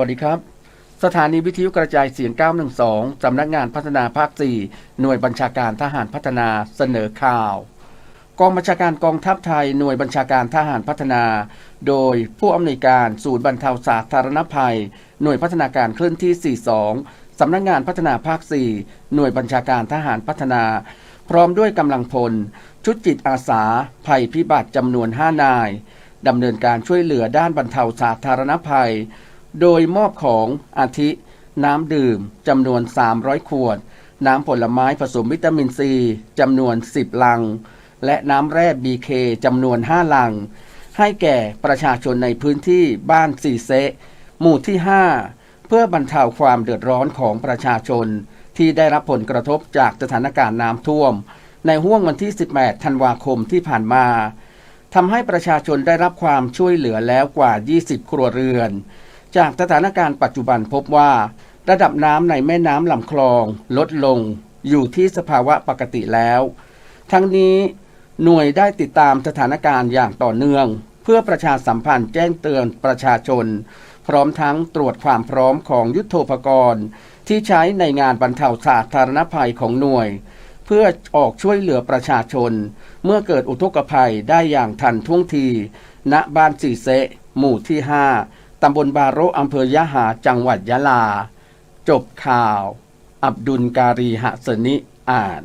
วัสดีครับ สถานีวิทยุกระจายเสียง 912 สำนักงานพัฒนาภาค 4 หน่วยบัญชาการทหารพัฒนาเสนอข่าว กองบัญชาการกองทัพไทยหน่วยบัญชาการทหารพัฒนา โดยผู้อำนวยการศูนย์บรรเทาสาธารณภัย หน่วยพัฒนาการเคลื่อนที่ 42 สำนักงานพัฒนาภาค 4 หน่วยบัญชาการทหารพัฒนา พร้อมด้วยกำลังพล ชุดจิตอาสา ภัยพิบัติจำนวน 5 นายดำเนินการช่วยเหลือด้านบรรเทาสาธารณภัย โดยมอบของอาทิ น้ำดื่มจำนวน 300 ขวด น้ำผลไม้ผสมวิตามินซีจำนวน 10 ลัง และน้ำแร่ BK จำนวน 5 ลัง ให้แก่ประชาชนในพื้นที่บ้านสีเซะหมู่ที่ 5 เพื่อบรรเทาความเดือดร้อนของประชาชน ที่ได้รับผลกระทบจากสถานการณ์น้ำท่วม ในห้วงวันที่ 18 ธันวาคมที่ผ่านมาทำให้ประชาชนได้รับความช่วยเหลือแล้วกว่า 20 ครัวเรือน จากสถานการณ์ปัจจุบันพบว่า ระดับน้ำในแม่น้ำลำคลองลดลง อยู่ที่สภาวะปกติแล้ว ทั้งนี้หน่วยได้ติดตามสถานการณ์อย่างต่อเนื่อง เพื่อประชาสัมพันธ์แจ้งเตือนประชาชน พร้อมทั้งตรวจความพร้อมของยุทโธปกรณ์ ที่ใช้ในงานบรรเทาสาธารณภัยของหน่วย เพื่อออกช่วยเหลือประชาชน เมื่อเกิดอุทกภัยได้อย่างทันท่วงที ณบ้านสีเซะหมู่ที่ 5 ตำบลบาโรอำเภอยะหาจังหวัดยะลา จบข่าว อับดุลการีหะสนิอ่าน